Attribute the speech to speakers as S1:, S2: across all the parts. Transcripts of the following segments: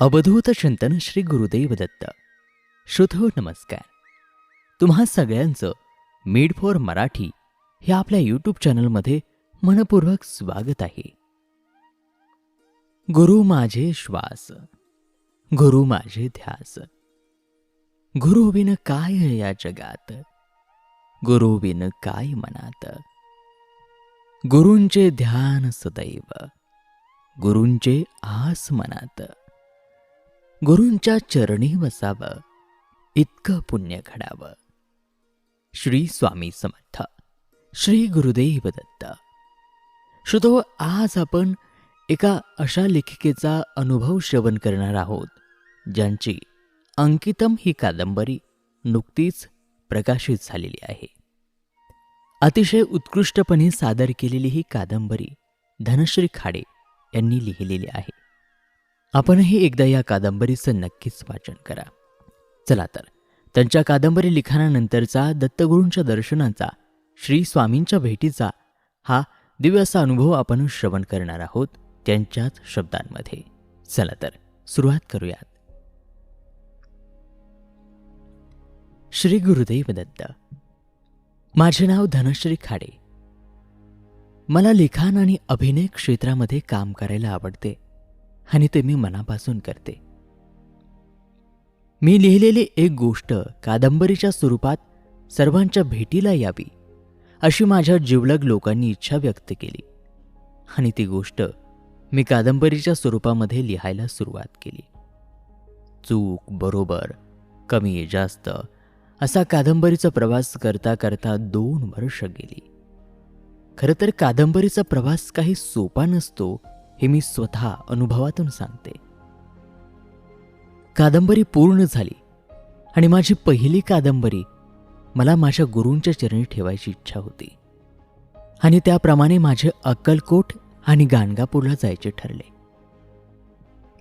S1: अवधूत चिंतन श्री गुरुदेव दत्त श्रुतो नमस्कार. तुम्हा सगळ्यांचं मीड फॉर मराठी हे आपल्या यूट्यूब चॅनलमध्ये मनपूर्वक स्वागत आहे. गुरु माझे श्वास गुरु माझे ध्यास गुरुविन काय या जगात? गुरुविन काय मनात? गुरूंचे ध्यान सदैव गुरूंचे आस मनात गुरूंच्या चरणी वसावं इतकं पुण्य घडावं. श्री स्वामी समर्थ श्री गुरुदेव दत्त. श्रोतो आज आपण एका अशा लेखिकेचा अनुभव श्रवण करणार आहोत ज्यांची अंकितम ही कादंबरी नुकतीच प्रकाशित झालेली आहे. अतिशय उत्कृष्टपणे सादर केलेली ही कादंबरी धनश्री खाडे यांनी लिहिलेली आहे. आपणही एकदा या कादंबरीचं नक्कीच वाचन करा. चला तर त्यांच्या कादंबरी लिखाणानंतरचा दत्तगुरूंच्या दर्शनाचा श्री स्वामींच्या भेटीचा हा दिव्य असा अनुभव आपण श्रवण करणार आहोत त्यांच्याच शब्दांमध्ये. चला तर सुरुवात करूयात. श्री गुरुदेव दत्त माझे नाव धनश्री खाडे. मला लिखाण आणि अभिनय क्षेत्रामध्ये काम करायला आवडते. आणि ते मी मनापासून करते. मी लिहिलेली एक गोष्ट कादंबरीच्या स्वरूपात सर्वांच्या भेटीला यावी अशी माझ्या जिवलग लोकांनी इच्छा व्यक्त केली. आणि ती गोष्ट मी कादंबरीच्या स्वरूपामध्ये लिहायला सुरुवात केली. चूक बरोबर कमी जास्त असा कादंबरीचा प्रवास करता करता दोन वर्ष गेली. खरं तर कादंबरीचा प्रवास काही सोपा नसतो हे मी स्वतः अनुभवातून सांगते. कादंबरी पूर्ण झाली आणि माझी पहिली कादंबरी मला माझ्या गुरूंच्या चरणी ठेवायची इच्छा होती आणि त्याप्रमाणे माझे अक्कलकोट आणि गाणगापूरला जायचे ठरले.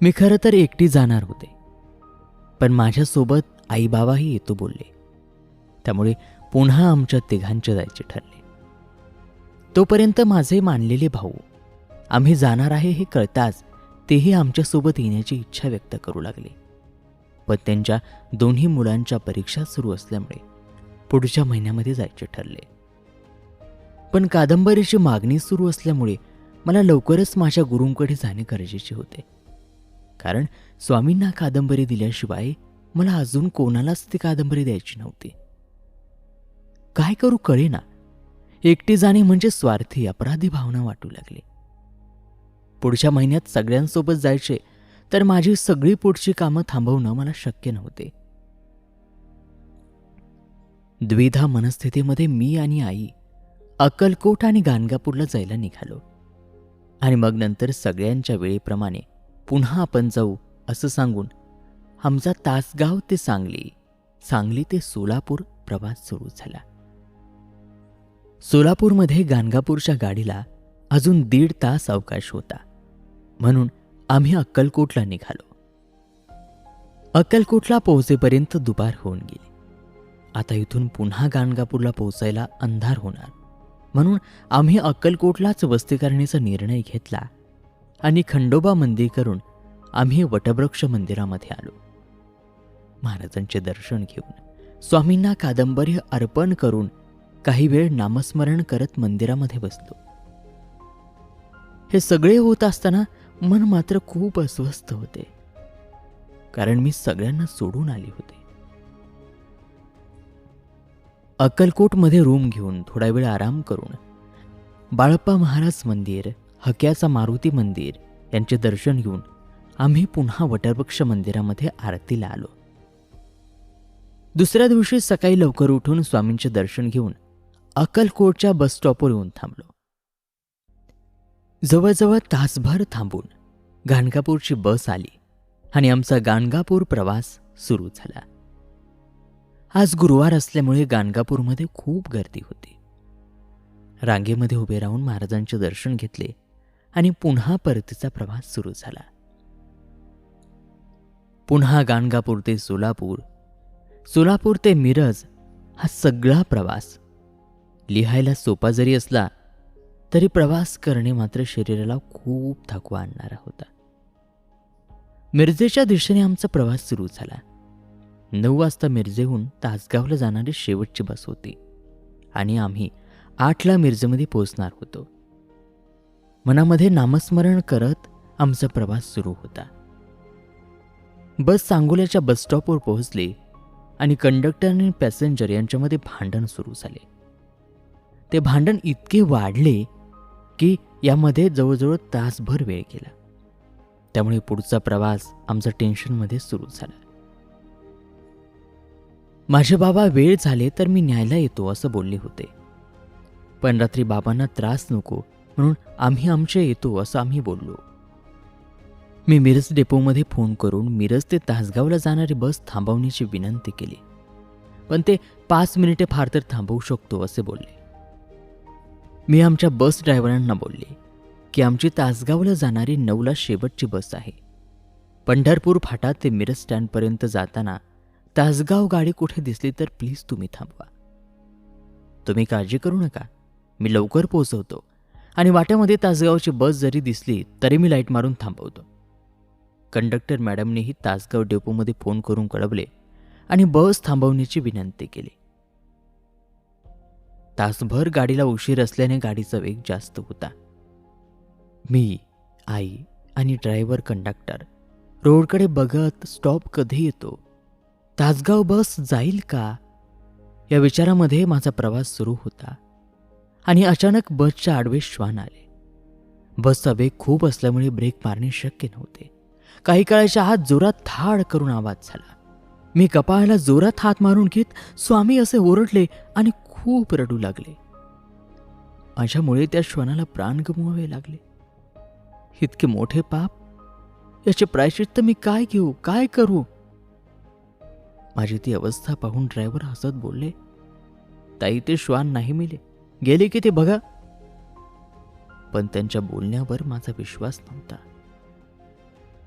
S1: मी खरं तर एकटी जाणार होते पण माझ्यासोबत आईबाबाही येतो बोलले. त्यामुळे पुन्हा आमच्या तिघांचे जायचे ठरले. तोपर्यंत माझे मानलेले भाऊ आम्ही जाणार आहे हे कळताच तेही आमच्यासोबत येण्याची इच्छा व्यक्त करू लागले. पण त्यांच्या दोन्ही मुलांच्या परीक्षा सुरू असल्यामुळे पुढच्या महिन्यामध्ये जायचे ठरले. पण कादंबरीची मागणी सुरू असल्यामुळे मला लवकरच माझ्या गुरूंकडे जाणे गरजेचे होते. कारण स्वामींना कादंबरी दिल्याशिवाय मला अजून कोणालाच ती कादंबरी द्यायची नव्हती. काय करू कळेना. एकटी जाणे म्हणजे स्वार्थी अपराधी भावना वाटू लागली. पुढच्या महिन्यात सगळ्यांसोबत जायचे तर माझी सगळी पुढची कामं थांबवणं मला शक्य नव्हते. द्विधा मनस्थितीमध्ये मी आणि आई अक्कलकोट आणि गाणगापूरला जायला निघालो. आणि मग नंतर सगळ्यांच्या वेळेप्रमाणे पुन्हा आपण जाऊ असं सांगून आमचा तासगाव ते सांगली सांगली ते सोलापूर प्रवास सुरू झाला. सोलापूरमध्ये गाणगापूरच्या गाडीला अजून दीड तास अवकाश होता. म्हणून आम्ही अक्कलकोटला निघालो. अक्कलकोटला पोहोचेपर्यंत दुपार होऊन गेली. आता इथून पुन्हा गाणगापूरला पोहोचायला अंधार होणार. म्हणून आम्ही अक्कलकोटलाच वस्ती करण्याचा निर्णय घेतला आणि खंडोबा मंदिर करून आम्ही वटवृक्ष मंदिरामध्ये आलो. महाराजांचे दर्शन घेऊन स्वामींना कादंबरी अर्पण करून काही वेळ नामस्मरण करत मंदिरामध्ये बसलो. हे सगळे होत असताना मन मात्र खूप अस्वस्थ होते. कारण मी सगळ्यांना सोडून आली होते. अक्कलकोटमध्ये रूम घेऊन थोडा वेळ आराम करून बाळप्पा महाराज मंदिर हक्याचा मारुती मंदिर यांचे दर्शन घेऊन आम्ही पुन्हा वटवृक्ष मंदिरामध्ये आरतीला आलो. दुसऱ्या दिवशी सकाळी लवकर उठून स्वामींचे दर्शन घेऊन अक्कलकोटच्या बस स्टॉपवर येऊन थांबलो. जवळजवळ तासभर थांबून गाणगापूरची बस आली आणि आमचा गाणगापूर प्रवास सुरू झाला. आज गुरुवार असल्यामुळे गाणगापूरमध्ये खूप गर्दी होती. रांगेमध्ये उभे राहून महाराजांचे दर्शन घेतले आणि पुन्हा परतीचा प्रवास सुरू झाला. पुन्हा गाणगापूर ते सोलापूर सोलापूर ते मिरज हा सगळा प्रवास. लिहायला सोपा जरी असला तरी प्रवास करणे मात्र शरीराला खूप थकवा आणणारा होता. मिरजेच्या दिशेने आमचा प्रवास सुरू झाला. नऊ वाजता मिरजेहून तासगावला जाणारी शेवटची बस होती आणि आम्ही आठला मिरजेमध्ये पोहोचणार होतो. मनामध्ये नामस्मरण करत आमचा प्रवास सुरू होता. बस सांगोल्याच्या बसस्टॉपवर पोहोचली आणि कंडक्टर आणि पॅसेंजर यांच्यामध्ये भांडण सुरू झाले. ते भांडण इतके वाढले की यामध्ये जवळजवळ तासभर वेळ गेला. त्यामुळे पुढचा प्रवास आमचा टेन्शनमध्ये सुरू झाला. माझे बाबा वेळ झाले तर मी न्यायला येतो असं बोलले होते. पण रात्री बाबांना त्रास नको म्हणून आम्ही आमचे येतो असं आम्ही बोललो. मी मिरज डेपोमध्ये फोन करून मिरज ते तासगावला जाणारी बस थांबवण्याची विनंती केली. पण ते पाच मिनिटे फार तर थांबवू शकतो असे बोलले. मी आमच्या बस ड्रायव्हरांना बोलले की आमची तासगावला जाणारी नऊला शेवटची बस आहे. पंढरपूर फाटा ते मिरज स्टँडपर्यंत जाताना तासगाव गाडी कुठे दिसली तर प्लीज तुम्ही थांबवा. तुम्ही काळजी करू नका. मी लवकर पोहोचवतो आणि वाट्यामध्ये तासगावची बस जरी दिसली तरी मी लाइट मारून थांबवतो. कंडक्टर मॅडमनेही तासगाव डेपोमध्ये फोन करून कळवले आणि बस थांबवण्याची विनंती केली. तासभर गाडीला उशीर असल्याने गाडीचा वेग जास्त होता. मी आई आणि ड्रायव्हर कंडक्टर रोडकडे बघत स्टॉप कधी येतो? तासगाव बस जाईल का? या विचारामध्ये माझा प्रवास सुरू होता आणि अचानक बसच्या आडवे श्वान आले. बसचा वेग खूप असल्यामुळे ब्रेक मारणे शक्य नव्हते. काही काळाच्या आत जोरात थाड करून आवाज झाला. मी कपाळाला जोरात हात मारून घेत स्वामी असे ओरडले आणि खूप रडू लागले. माझ्यामुळे त्या श्वानाला प्राण गमवावे लागले. इतके मोठे पाप याचे प्रायश्चित्त मी काय घेऊ काय करू? माझी ती अवस्था पाहून ड्रायव्हर हसत बोलले ताई ते श्वान नाही मिले. गेले की ते बघा. पण त्यांच्या बोलण्यावर माझा विश्वास नव्हता.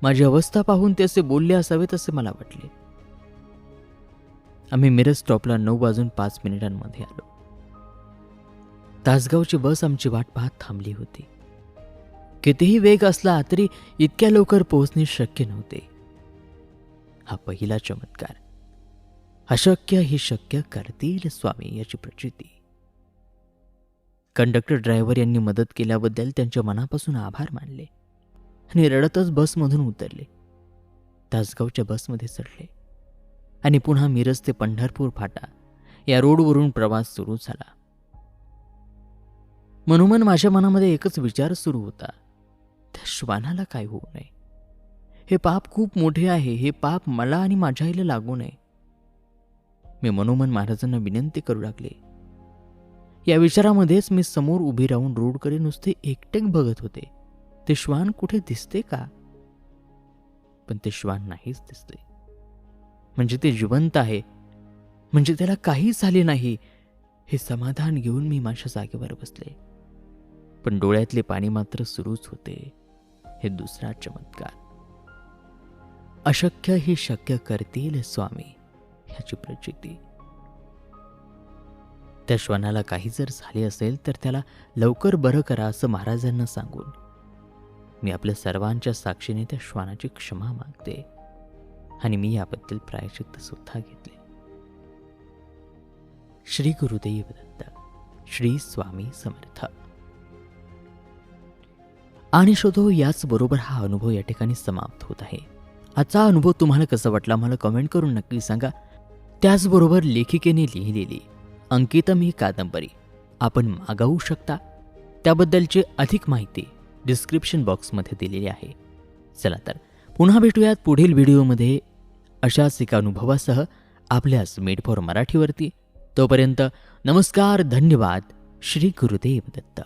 S1: माझी अवस्था पाहून ते असे बोलले असावेत असे मला वाटले. आम्ही मिरज स्टॉपला नऊ वाजून पाच मिनिटांमध्ये आलो. तासगावची बस आमची वाट पाहत थांबली होती. कितीही वेग असला तरी इतक्या लवकर पोहोचणे शक्य नव्हते. हा पहिला चमत्कार. अशक्य ही शक्य करतील स्वामी याची प्रचिती. कंडक्टर ड्रायव्हर यांनी मदत केल्याबद्दल त्यांच्या मनापासून आभार मानले आणि रडतच बसमधून उतरले. तासगावच्या बसमध्ये चढले. आणि पुन्हा मिरज ते पंढरपूर फाटा. या रोडवरून प्रवास सुरू झाला. मनोमन माझ्या मनामध्ये एकच विचार सुरू होता. त्या श्वानाला काय होऊ नये? हे पाप खूप मोठे आहे हे पाप मला आणि माझ्या आईला लागू नये. मी मनोमन महाराजांना विनंती करू लागले. या विचारामध्येच मी समोर उभी राहून रोडकडे नुसते एकटेक बघत होते. ते श्वान कुठे दिसते का? पण ते श्वान नाहीच दिसते. म्हणजे ते जिवंत आहे. म्हणजे त्याला काहीच झाले नाही. हे समाधान घेऊन मी माझ्या जागेवर बसले. पण डोळ्यातले पाणी मात्र सुरूच होते. हे दुसरा चमत्कार. अशक्य हे शक्य करतील स्वामी ह्याची प्रचिती. त्या श्वानाला काही जर झाले असेल तर त्याला लवकर बरं करा असं महाराजांना सांगून. मी आपल्या सर्वांच्या साक्षीने त्या श्वानाची क्षमा मागते. आणि मी याबद्दल प्रायचित्त सुद्धा घेतले. श्री गुरुदेव दत्त श्री स्वामी समर्थ. आणि शोधो याचबरोबर हा अनुभव या ठिकाणी समाप्त होत आहे. आजचा अनुभव तुम्हाला कसा वाटला मला कमेंट करून नक्की सांगा. त्याचबरोबर लेखिकेने लिहिलेली अंकितम ही कादंबरी आपण मागवू शकता. त्याबद्दलची अधिक माहिती डिस्क्रिप्शन बॉक्समध्ये दिलेली आहे. चला तर पुन्हा भेटूयात पुढील व्हिडिओमध्ये. अशाच एका अनुभवासह आपल्याच मेड फॉर मराठीवरती. तोपर्यंत नमस्कार धन्यवाद. श्री गुरुदेव दत्त.